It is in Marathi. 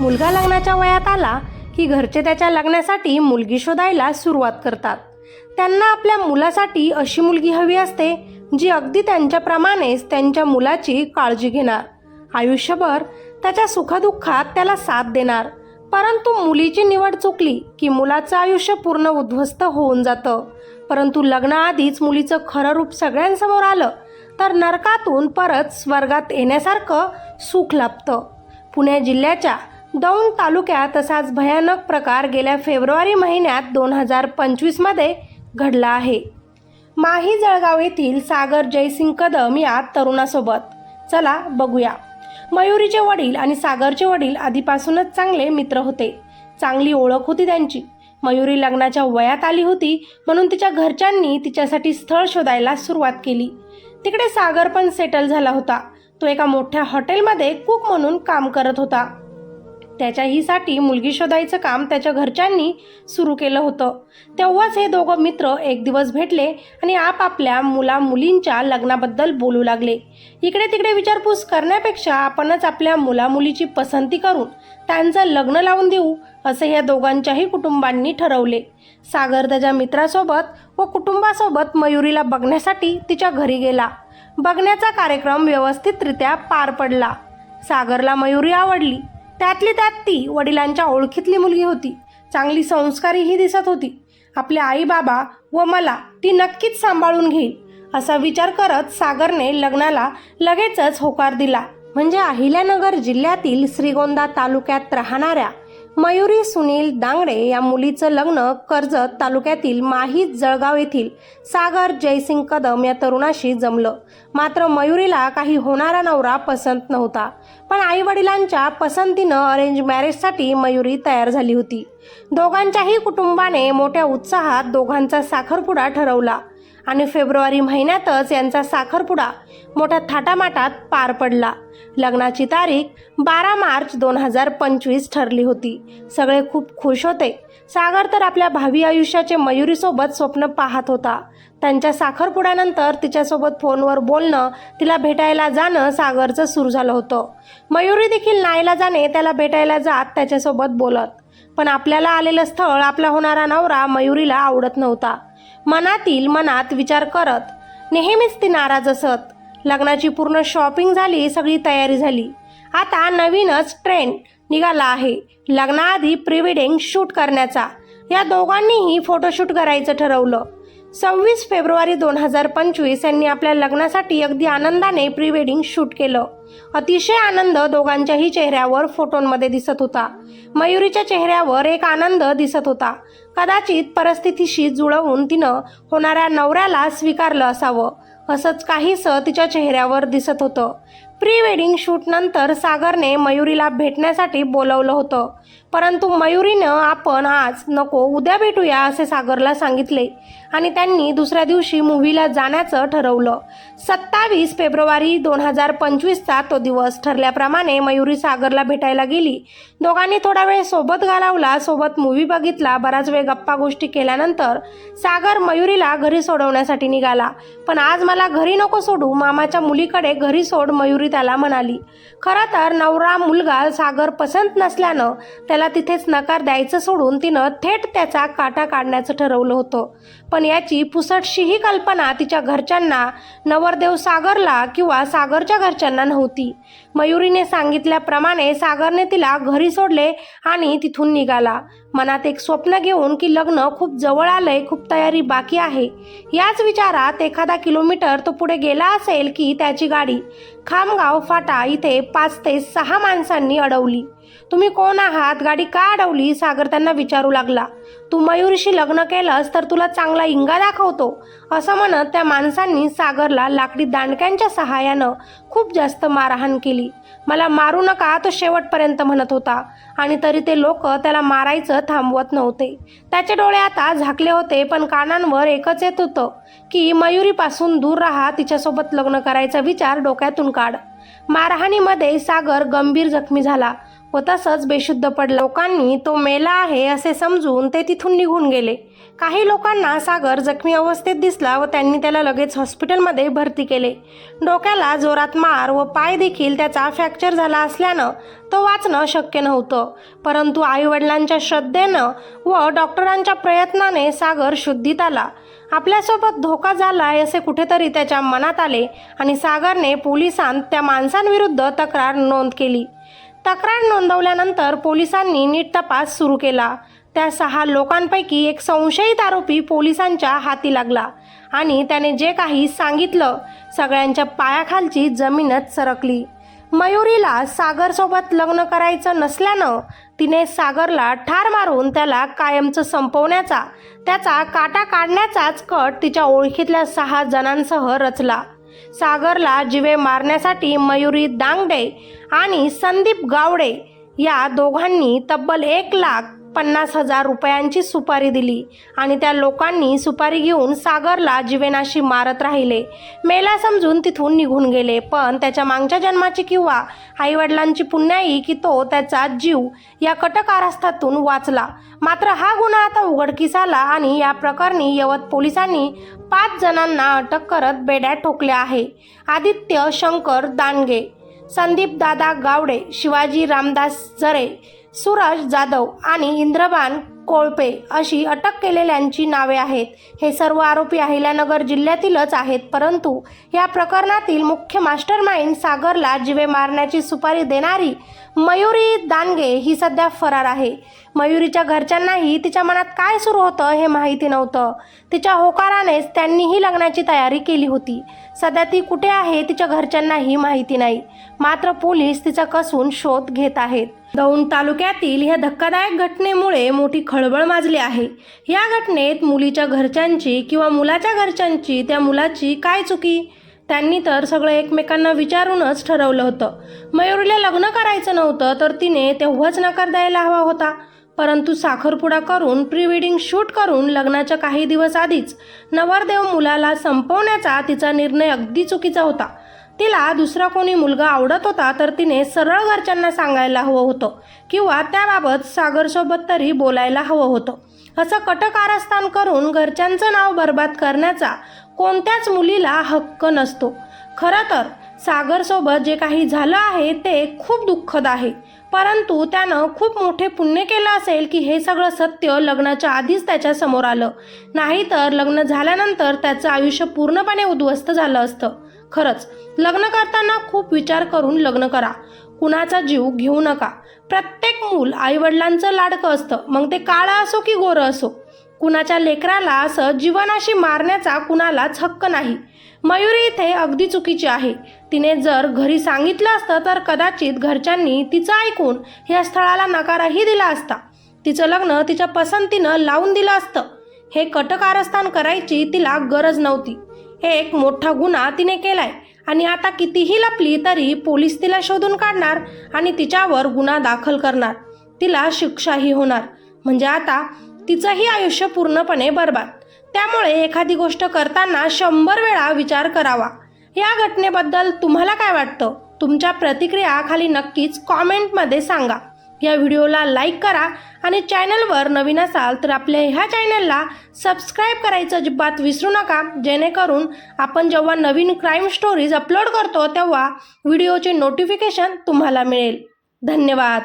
मुलगा लग्नाच्या वयात आला की घरचे त्याच्या लग्नासाठी मुलगी शोधायला सुरुवात करतात. त्यांना आपल्या मुलासाठी अशी मुलगी हवी असते जी अगदी त्यांच्याप्रमाणेच त्यांच्या मुलाची काळजी घेणार. आयुष्यभर त्याच्या सुखदुःखात त्याला साथ देणार. परंतु मुलीची निवड चुकली की मुलाचं आयुष्य पूर्ण उद्ध्वस्त होऊन जातं. परंतु लग्नाआधीच मुलीचं खरं रूप सगळ्यांसमोर आलं तर नरकातून परत स्वर्गात येण्यासारखं सुख लाभतं. पुणे जिल्ह्याच्या दौंड तालुक्यात असाच भयानक प्रकार गेल्या फेब्रुवारी महिन्यात दोन हजार पंचवीसमध्ये घडला आहे. माही जळगाव येथील सागर जयसिंग कदम या तरुणासोबत. चला बघूया. मयुरीचे वडील आणि सागरचे वडील आधीपासूनच चांगले मित्र होते. चांगली ओळख होती त्यांची. मयुरी लग्नाच्या वयात आली होती म्हणून तिच्या घरच्यांनी तिच्यासाठी स्थळ शोधायला सुरुवात केली. तिकडे सागर पण सेटल झाला होता. तो एका मोठ्या हॉटेलमध्ये कुक म्हणून काम करत होता. त्याच्याहीसाठी मुलगी शोधायचं काम त्याच्या घरच्यांनी सुरू केलं होतं. तेव्हाच हे दोघं मित्र एक दिवस भेटले आणि आपापल्या मुला मुलींच्या लग्नाबद्दल बोलू लागले. इकडे तिकडे विचारपूस करण्यापेक्षा आपणच आपल्या मुला मुलीची पसंती करून त्यांचं लग्न लावून देऊ असे या दोघांच्याही कुटुंबांनी ठरवले. सागर त्याच्या मित्रासोबत व कुटुंबासोबत मयुरीला बघण्यासाठी तिच्या घरी गेला. बघण्याचा कार्यक्रम व्यवस्थितरित्या पार पडला. सागरला मयुरी आवडली. त्यातली त्यात ती वडिलांच्या ओळखीतली मुलगी होती. चांगली संस्कारीही दिसत होती. आपले आई बाबा व मला ती नक्कीच सांभाळून घेईल असा विचार करत सागरने लग्नाला लगेचच होकार दिला. म्हणजे अहिल्यानगर जिल्ह्यातील श्रीगोंदा तालुक्यात राहणाऱ्या मयुरी सुनील दांगडे या मुलीचं लग्न कर्जत तालुक्यातील माहीत जळगाव येथील सागर जयसिंग कदम या तरुणाशी जमलं. मात्र मयुरीला काही होणारा नवरा पसंत नव्हता. पण आई वडिलांच्या पसंतीनं अरेंज मॅरेजसाठी मयुरी तयार झाली होती. दोघांच्याही कुटुंबाने मोठ्या उत्साहात दोघांचा साखरपुडा ठरवला. आणि फेब्रुवारी महिन्यातच यांचा साखरपुडा मोठ्या थाटामाटात पार पडला. लग्नाची तारीख बारा मार्च दोन हजार पंचवीस ठरली होती. सगळे खूप खुश होते. सागर तर आपल्या भावी आयुष्याचे मयुरीसोबत स्वप्न पाहत होता. त्यांच्या साखरपुड्यानंतर तिच्यासोबत फोनवर बोलणं तिला भेटायला जाणं सागरचं सुरू झालं होतं. मयुरी देखील नाईला जाणे त्याला भेटायला जात त्याच्यासोबत बोलत. पण आपल्याला आलेलं स्थळ आपला होणारा नवरा मयुरीला आवडत नव्हता. मनातील मनात विचार करत नेहमीच ती नाराज असत. लग्नाची पूर्ण शॉपिंग झाली सगळी तयारी झाली. आता नवीनच ट्रेंड निघाला आहे. लग्नाआधी प्री वेडिंग शूट करण्याचा. या दोघांनीही फोटोशूट करायचं ठरवलं. सव्वीस फेब्रुवारी दोन हजार पंचवीस यांनी आपल्या लग्नासाठी अगदी आनंदाने प्री वेडिंग शूट केलं. अतिशय आनंद दोघांच्याही चेहऱ्यावर फोटोंमध्ये दिसत होता. मयुरीच्या चेहऱ्यावर एक आनंद दिसत होता. कदाचित परिस्थितीशी जुळवून तिनं होणाऱ्या नवऱ्याला स्वीकारलं असावं. असंच काहीसं तिच्या चेहऱ्यावर दिसत होतं. प्री वेडिंग शूटनंतर सागरने मयुरीला भेटण्यासाठी बोलवलं होतं. परंतु मयुरीनं आपण आज नको उद्या भेटूया असे सागरला सांगितले. आणि त्यांनी दुसऱ्या दिवशी मूव्हीला जाण्याचं ठरवलं. सत्तावीस फेब्रुवारी दोन हजार पंचवीसचा तो दिवस ठरल्याप्रमाणे मयुरी सागरला भेटायला गेली. दोघांनी थोडा वेळ सोबत घालवला सोबत मूव्ही बघितला बराच वेळ गप्पा गोष्टी केल्यानंतर सागर मयुरीला घरी सोडवण्यासाठी निघाला. पण आज मला घरी नको सोडू मामाच्या मुलीकडे घरी सोड मयुरी त्याला म्हणाली. खरं तर नवरा मुलगा सागर पसंत नसल्यानं त्याला तिथेच नकार द्यायचं सोडून तिनं थेट त्याचा काटा काढण्याचं ठरवलं होतं. पण याची पुसटशीही कल्पना तिच्या घरच्यांना नवरदेव सागरला किंवा सागरच्या घरच्यांना नव्हती. मयुरीने सांगितल्याप्रमाणे सागरने तिला घरी सोडले आणि तिथून निघाला. मनात एक स्वप्न घेऊन की लग्न खूप जवळ आलंय खूप तयारी बाकी आहे. याच विचारात एखादा किलोमीटर तो पुढे गेला असेल की त्याची गाडी. खामगाव फाटा इथे पाच ते सहा माणसांनी अडवली. तुम्ही कोण आहात? गाडी का अडवली? सागर त्यांना विचारू लागला. तू मयूरशी लग्न केलंस तर तुला चांगला इंगा दाखवतो. असं म्हणत त्या माणसांनी सागरला लाकडी दांडक्यांच्या सहाय्यानं खूप जास्त मारहाण केली. मला मारू नका तो शेवटपर्यंत म्हणत होता. आणि तरी ते लोक त्याला मारायचं थांबवत नव्हते. त्याचे डोळे आता झाकले होते पण कानांवर एकच येत होतं की मयुरीपासून दूर राहा तिच्यासोबत लग्न करायचा विचार डोक्यातून काढ. मारहाणीमध्ये सागर गंभीर जखमी झाला. व तसंच बेशुद्ध पडला. लोकांनी तो मेला आहे असे समजून ते तिथून निघून गेले. काही लोकांना सागर जखमी अवस्थेत दिसला व त्यांनी त्याला लगेच हॉस्पिटलमध्ये भरती केले. डोक्याला जोरात मार व पाय देखील त्याचा फ्रॅक्चर झाला असल्यानं तो वाचणं शक्य नव्हतं. परंतु आईवडिलांच्या श्रद्धेनं व डॉक्टरांच्या प्रयत्नाने सागर शुद्धीत आला. आपल्यासोबत धोका झालाय असे कुठेतरी त्याच्या मनात आले आणि सागरने पोलिसांत त्या माणसांविरुद्ध तक्रार नोंद केली. तक्रार नोंदवल्यानंतर पोलिसांनी नीट तपास सुरू केला. त्या सहा लोकांपैकी एक संशयित आरोपी पोलिसांच्या हाती लागला आणि त्याने जे काही सांगितलं सगळ्यांच्या पायाखालची जमीनच सरकली. मयुरीला सागरसोबत लग्न करायचं नसल्यानं तिने सागरला ठार मारून त्याला कायमचं संपवण्याचा त्याचा काटा काढण्याचाच कट तिच्या ओळखीतल्या सहा जणांसह रचला. सागरला जिवे मारण्यासाठी मयुरी दांगडे आणि संदीप गावडे या दोघांनी तब्बल एक लाख पन्नास हजार रुपयांची सुपारी दिली आणि त्या लोकांनी सुपारी घेऊन सागरला जीवेनाशी मारत राहिले. मेला समजून तिथून निघून गेले पण त्याच्या मागच्या जन्माची किंवा आईवडिलांची पुण्याई की तो त्याचा जीव या कटकारस्थातून वाचला. मात्र हा गुन्हा आता उघडकीस आला आणि या प्रकरणी यवत पोलिसांनी पाच जणांना अटक करत बेड्या ठोकल्या आहे. आदित्य शंकर दानगे संदीप दादा गावडे शिवाजी रामदास जरे सूरज जाधव आणि इंद्रबान कोळपे अशी अटक केलेल्यांची नावे आहेत. हे सर्व आरोपी अहिल्यानगर जिल्ह्यातीलच आहेत परंतु या प्रकरणातील मुख्य मास्टर माइंड सागरला जिवे मारण्याची सुपारी देणारी मयुरी दानगे ही सध्या फरार आहे. मयुरीच्या घरच्यांनाही तिच्या मनात काय सुरू होतं हे माहिती नव्हतं. तिच्या होकारानेच त्यांनीही लग्नाची तयारी केली होती. सध्या ती कुठे आहे तिच्या घरच्यांनाही माहिती नाही. मात्र पोलीस तिचा कसून शोध घेत आहेत. दौंड तालुक्यातील ह्या धक्कादायक घटनेमुळे मोठी खळबळ माजली आहे. या घटनेत मुलीच्या घरच्यांची किंवा मुलाच्या घरच्यांची त्या मुलाची काय चुकी? त्यांनी तर सगळं एकमेकांना विचारूनच ठरवलं होतं. मयुरीला लग्न करायचं नव्हतं तर तिने तेव्हाच नकार द्यायला हवा होता. परंतु साखरपुडा करून प्री वेडिंग शूट करून लग्नाच्या काही दिवस आधीच नवरदेव मुलाला संपवण्याचा तिचा निर्णय अगदी चुकीचा होता. तिला दुसरा कोणी मुलगा आवडत होता तर तिने सरळ घरच्यांना सांगायला हवं होतं किंवा त्याबाबत सागरसोबत तरी बोलायला हवं होतं. असं कटकारस्थान करून घरच्यांचं नाव बर्बाद करण्याचा कोणत्याच मुलीला हक्क नसतो. खरं तर सागरसोबत जे काही झालं आहे ते खूप दुःखद आहे. परंतु त्यानं खूप मोठे पुण्य केलं असेल की हे सगळं सत्य लग्नाच्या आधीच त्याच्यासमोर आलं. नाहीतर लग्न झाल्यानंतर त्याचं आयुष्य पूर्णपणे उद्ध्वस्त झालं असतं. खरंच लग्न करताना खूप विचार करून लग्न करा. कुणाचा जीव घेऊ नका. प्रत्येक मूल आईवडिलांचं लाडकं असतं. मग ते काळं असो की गोरं असो. कुणाच्या लेकराला असं जीवनाशी मारण्याचा कुणालाच हक्क नाही. मयुरी इथे अगदी चुकीची आहे. तिने जर घरी सांगितलं असतं तर कदाचित घरच्यांनी तिचं ऐकून या स्थळाला नकारही दिला असता. तिचं लग्न तिच्या पसंतीनं लावून दिलं असतं. हे कटकारस्थान करायची तिला गरज नव्हती. एक मोठा गुन्हा तिने केलाय आणि आता कितीही लपली तरी पोलीस तिला शोधून काढणार आणि तिच्यावर गुन्हा दाखल करणार. तिला शिक्षाही होणार. म्हणजे आता तिचंही आयुष्य पूर्णपणे बरबाद. त्यामुळे एखादी गोष्ट करताना शंभर वेळा विचार करावा. या घटनेबद्दल तुम्हाला काय वाटतं? तुमच्या प्रतिक्रिया खाली नक्कीच कॉमेंटमध्ये सांगा. या व्हिडिओला लाईक करा आणि चॅनलवर नवीन असाल तर आपल्या ह्या चॅनलला सबस्क्राईब करायचं अजिबात विसरू नका. जेणेकरून आपण जेव्हा नवीन क्राईम स्टोरीज अपलोड करतो तेव्हा व्हिडिओचे नोटिफिकेशन तुम्हाला मिळेल. धन्यवाद.